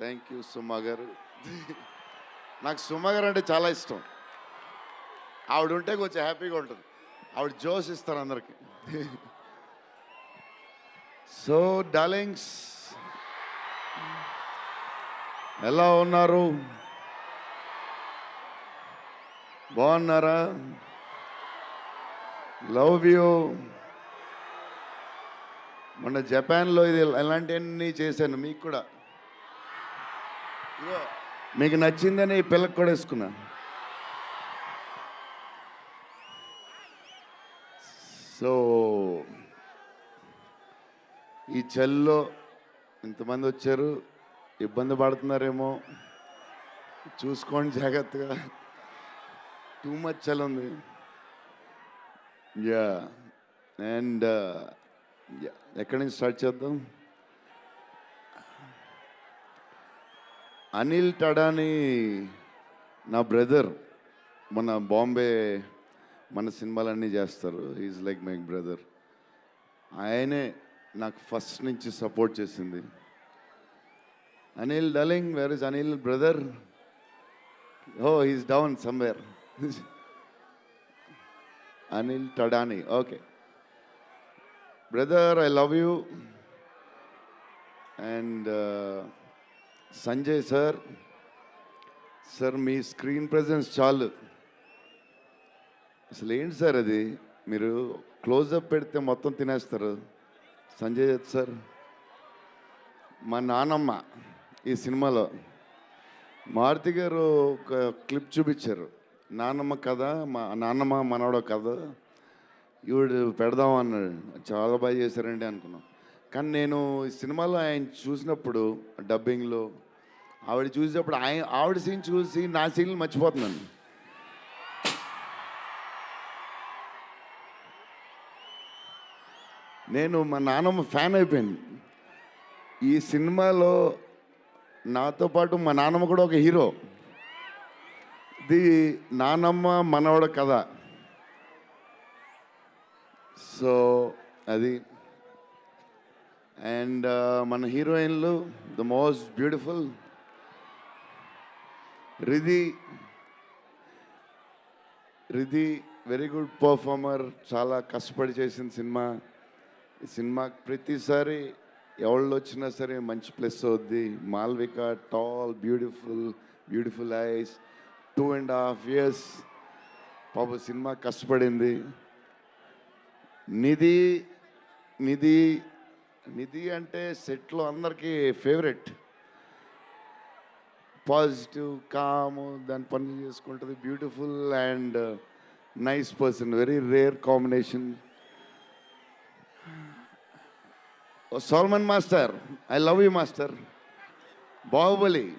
Thank you సుమా గారు నాకు సుమా గారు అంటే చాలా ఇష్టం. ఆవిడ ఉంటే కొంచెం హ్యాపీగా ఉంటుంది. ఆవిడ జోష్ ఇస్తారు అందరికి. సో డార్లింగ్స్ ఎలా ఉన్నారు? బాగున్నారా? లవ్ యూ మొన్న జపాన్లో ఇది ఎలాంటివన్నీ చేశాను మీకు కూడా. మీకు నచ్చిందని ఈ పిల్లకి కూడా వేసుకున్నా. సో ఈ చలిలో ఇంతమంది వచ్చారు ఇబ్బంది పడుతున్నారేమో. చూసుకోండి జాగ్రత్తగా. టూ మచ్ చలి ఉంది. యా అండ్ uh, ఎక్కడి నుంచి స్టార్ట్ చేద్దాం? అనిల్ టడాని నా బ్రదర్. మన బాంబే మన సినిమాలన్నీ చేస్తారు. ఈజ్ లైక్ మై బ్రదర్ ఆయనే నాకు ఫస్ట్ నుంచి సపోర్ట్ చేసింది. Anil darling where is Anil brother? Oh is down somewhere Anil Thadani okay brother I love you and Sanjay sir sir me screen presence చాలు. అసలు ఏంటి సార్ అది? మీరు closeup పెడితే మొత్తం తినేస్తారు. సంజయ్ దత్ సార్. మా నానమ్మ ఈ సినిమాలో మారుతి గారు ఒక క్లిప్ చూపించారు. నానమ్మ కథ మా నాన్నమ్మ మనవడో కథ. ఈవిడ పెడదాం అన్నాడు. చాలా బాగా చేశారండి అనుకున్నాం. కానీ నేను ఈ సినిమాలో ఆయన చూసినప్పుడు డబ్బింగ్లో ఆవిడ చూసినప్పుడు ఆయన ఆవిడ సీన్ చూసి నా సీన్లు మర్చిపోతున్నాను. నేను మా నాన్నమ్మ ఫ్యాన్ అయిపోయాను. ఈ సినిమాలో నాతో పాటు మా నాన్నమ్మ కూడా ఒక హీరో ఇది నానమ్మ మనవడ కథ. సో అది అండ్ uh, మన హీరోయిన్లు the most beautiful Riddhi Riddhi very good performer చాలా కష్టపడి చేసిన సినిమా. ఈ సినిమా ప్రతిసారి ఎవళ్ళు వచ్చినా సరే మంచి ప్లస్ అవుద్ది. Malavika tall beautiful beautiful eyes two and half years పాప సినిమా కష్టపడింది. నిధి నిధి నిధి అంటే సెట్లో అందరికీ ఫేవరెట్. పాజిటివ్ కామ్ దాని పని చేసుకుంటుంది beautiful and nice person very rare combination. Solomon master I love you master. Baahubali.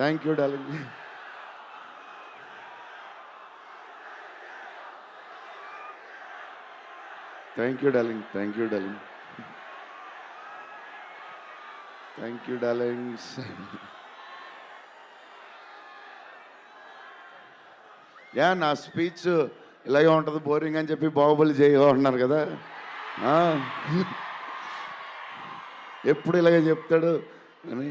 Thank you darling thank you darling thank you darling thank you darlings yeah నా speech ఇలాగే ఉంటుంది boring అని చెప్పి బాహుబలి చేయో అంటున్నారు కదా. ఎప్పుడు ఇలాగే చెప్తాడు? అని.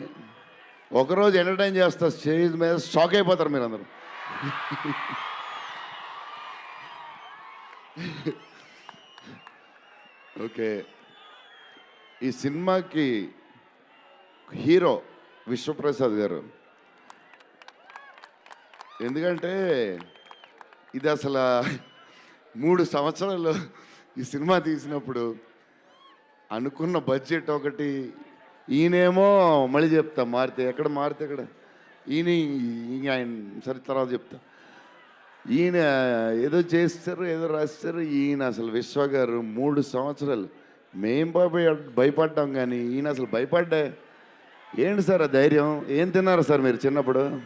ఒకరోజు ఎంటర్టైన్ చేస్తా స్టేజ్ మీద షాక్ అయిపోతారు మీరు అందరూ ఓకే. ఈ సినిమాకి హీరో విశ్వప్రసాద్ గారు. ఎందుకంటే ఇది అసలు మూడు సంవత్సరాలు ఈ సినిమా తీసినప్పుడు అనుకున్న బడ్జెట్ ఒకటి ఈయనేమో మళ్ళీ చెప్తా మారితే ఎక్కడ మారితే ఎక్కడ? ఈయన ఆయన సరే తర్వాత చెప్తా. ఈయన ఏదో చేస్తారు ఏదో రాస్తారు. ఈయన అసలు విశ్వ గారు మూడు సంవత్సరాలు. మేం భయపడ్డాం కానీ ఈయన అసలు భయపడ్డా ఏంటి సార్ ఆ ధైర్యం? ఏం తిన్నారు సార్ మీరు చిన్నప్పుడు?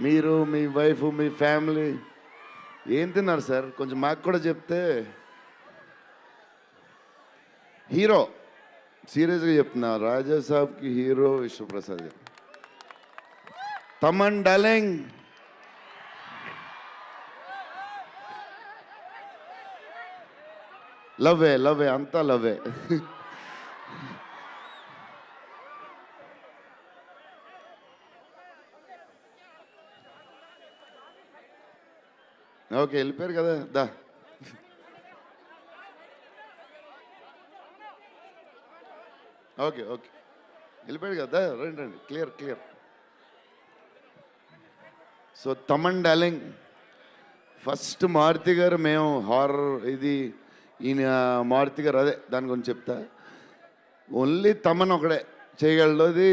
మీరు మీ వైఫ్ మీ ఫ్యామిలీ ఏం తిన్నారు సార్? కొంచెం మాకు కూడా చెప్తే. హీరో. సీరియస్గా చెప్తున్నా. రాజా సాబ్కి హీరో విశ్వప్రసాద్ గారు తమన్ డాలింగ్ లవ్వే లవ్వే అంతా లవ్వే. ఓకే వెళ్ళిపోయారు కదా దా. Okay okay. వెళ్ళిపోయాడు కదా రండి రండి. Clear clear so Thaman darling first Maruthi గారు మేము హారర్ ఇది ఈయన మారుతి గారు అదే దాని గురించి చెప్తా. ఓన్లీ తమన్ ఒకడే చేయగలది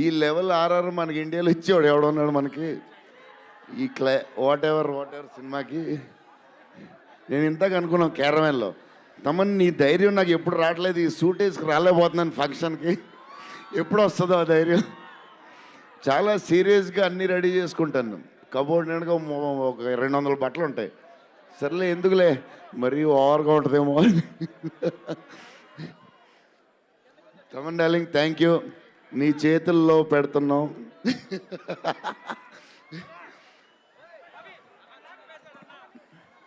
ఈ లెవెల్ ఆర్ఆర్ మనకి ఇండియాలో ఇచ్చేవాడు ఎవడున్నాడు మనకి. ఈ క్లై వాట్ ఎవర్ వాట్ ఎవర్ సినిమాకి. నేను ఇంతకు అనుకున్నాను కేరమేల్లో తమన్ నీ ధైర్యం నాకు ఎప్పుడు రావట్లేదు. ఈ సూట్ వేసుకు రాలేకపోతున్నాను ఫంక్షన్కి ఎప్పుడు వస్తుందో ఆ ధైర్యం. చాలా సీరియస్గా అన్నీ రెడీ చేసుకుంటాను. కబోర్డ్ నిండుగా ఒక రెండు వందల బట్టలు ఉంటాయి. సర్లే ఎందుకులే? మరీ ఓవర్గా ఉంటుందేమో అని. తమన్ డార్లింగ్ థ్యాంక్ యూ నీ చేతుల్లో పెడుతున్నాం.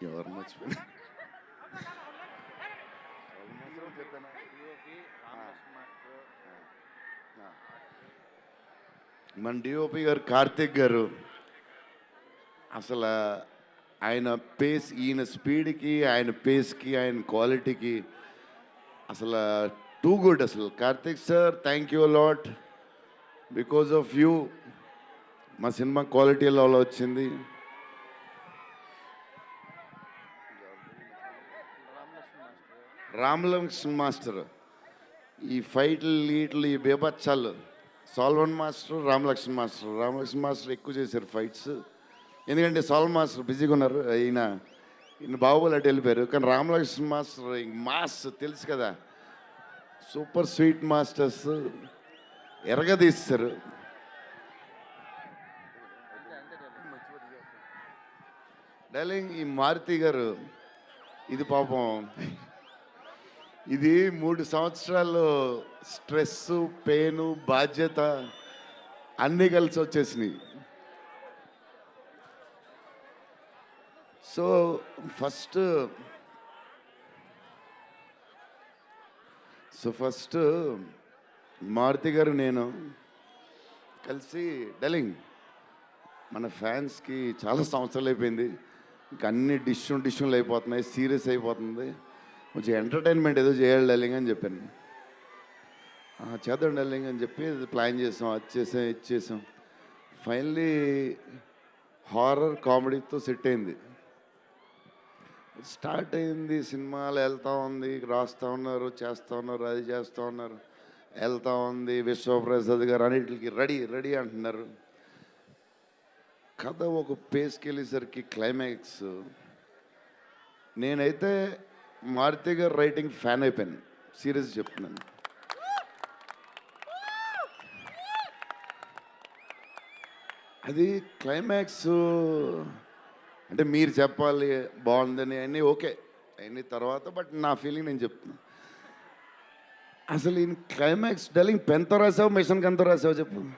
ఎవరు మర్చిపోయినా మన డిఓపి గారు కార్తిక్ గారు అసలు ఆయన పేస్ ఈయన స్పీడ్కి ఆయన పేస్కి ఆయన క్వాలిటీకి అసలు టూ గుడ్ అసలు. Karthik sir thank you lot because of you మా సినిమా క్వాలిటీ లెవెల్ వచ్చింది? రామలక్ష్మణ్ మాస్టర్. ఈ ఫైట్లు ఈట్లు ఈ బేబచ్చాలు Solomon master Ramalakshman master. Ramalakshman master ఎక్కువ చేశారు ఫైట్స్. ఎందుకంటే సాల్వన్ మాస్టర్ బిజీగా ఉన్నారు ఈయన ఈయన బాహుబలి అటు వెళ్ళిపోయారు. కానీ రామలక్ష్మణ్ మాస్టర్ మాస్ తెలుసు కదా. సూపర్ స్వీట్ మాస్టర్స్ ఎరగదీస్తారు. డార్లింగ్ ఈ మారుతి గారు ఇది పాపం ఇది మూడు సంవత్సరాలు స్ట్రెస్ పెయిన్ బాధ్యత అన్నీ కలిసి వచ్చేసినాయి. So first so first Maruthi గారు నేను కలిసి డలింగ్ మన ఫ్యాన్స్కి చాలా సంవత్సరాలు అయిపోయింది. ఇంకా అన్ని డిష్యూ డిష్యూలు అయిపోతున్నాయి సీరియస్ అయిపోతుంది. కొంచెం ఎంటర్టైన్మెంట్ ఏదో చేయాలి డార్లింగ్ అని చెప్పాను. చేద్దాం డార్లింగ్ అని చెప్పి ఇది ప్లాన్ చేసాం అది చేసాం ఇది చేసాం. ఫైనలీ హారర్ కామెడీతో సెట్ అయింది. స్టార్ట్ అయింది సినిమాలు వెళ్తా ఉంది రాస్తూ ఉన్నారు చేస్తూ ఉన్నారు అది చేస్తూ ఉన్నారు. వెళ్తా ఉంది విశ్వప్రసాద్ గారు అన్నిటికి రెడీ రెడీ అంటున్నారు. కథ ఒక పేస్కి వెళ్ళేసరికి క్లైమాక్స్ నేనైతే మారుతి గారు రైటింగ్ ఫ్యాన్ అయిపోయాను సీరియస్ చెప్తున్నాను. అది క్లైమాక్స్ అంటే మీరు చెప్పాలి బాగుందని అన్నీ ఓకే. అన్నీ తర్వాత బట్ నా ఫీలింగ్ నేను చెప్తున్నా. అసలు ఈయన క్లైమాక్స్ డెలింగ్ పెంత రాసావు మిషన్కి ఎంత రాసావు చెప్పు.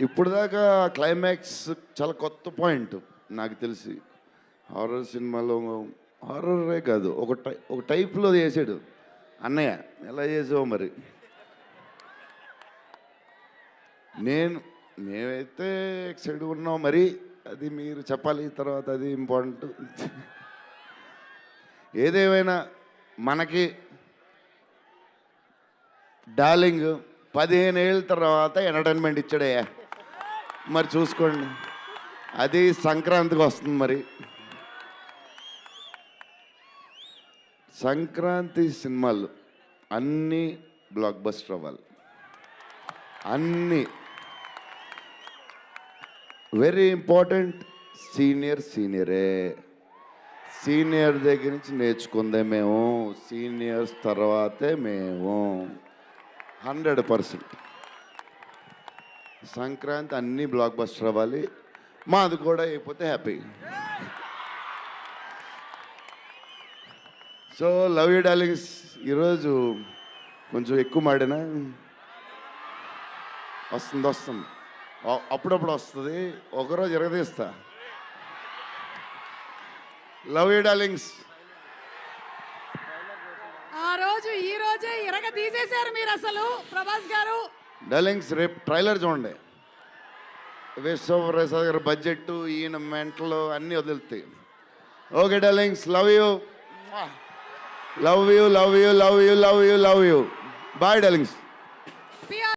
ఇప్పుడు దాకా క్లైమాక్స్ చాలా కొత్త పాయింట్ నాకు తెలిసి. హారర్ సినిమాలో హారరే కాదు ఒక టై ఒక టైప్లో చేసాడు. అన్నయ్య ఎలా చేసావు మరి? నేను మేమైతే ఎక్సైడ్ ఉన్నాం మరి. అది మీరు చెప్పాలి తర్వాత అది ఇంపార్టెంట్. ఏదేమైనా మనకి డార్లింగ్ పదిహేను ఏళ్ళ తర్వాత ఎంటర్టైన్మెంట్ ఇచ్చాడయ్యా. మరి చూసుకోండి. అది సంక్రాంతికి వస్తుంది మరి. సంక్రాంతి సినిమాలు అన్నీ బ్లాక్ బస్టర్ అవ్వాలి అన్నీ వెరీ ఇంపార్టెంట్ సీనియర్ సీనియరే సీనియర్ దగ్గర నుంచి నేర్చుకుందే మేము సీనియర్స్ తర్వాతే మేము. హండ్రెడ్ పర్సెంట్ సంక్రాంతి అన్నీ బ్లాక్ బస్టర్ అవ్వాలి మాది కూడా అయిపోతే happy so love you darlings. ఈరోజు కొంచెం ఎక్కువ మాడినా. వస్తుంది వస్తుంది. అప్పుడప్పుడు వస్తుంది. ఒకరోజు ఎరగదీస్తా లవ్ యూ డార్లింగ్స్. ఆ రోజు ఈ రోజే ఇరగ తీసేశారు మీరు అసలు ప్రభాస్ గారు. డార్లింగ్స్ రేపు ట్రైలర్ చూడండి. విశ్వప్రసాద్ గారి బడ్జెట్ ఈయన మెంటలు అన్నీ వదులుతాయి. Okay darlings love you. Love you, love you, love you, love you, love you. Bye, darlings.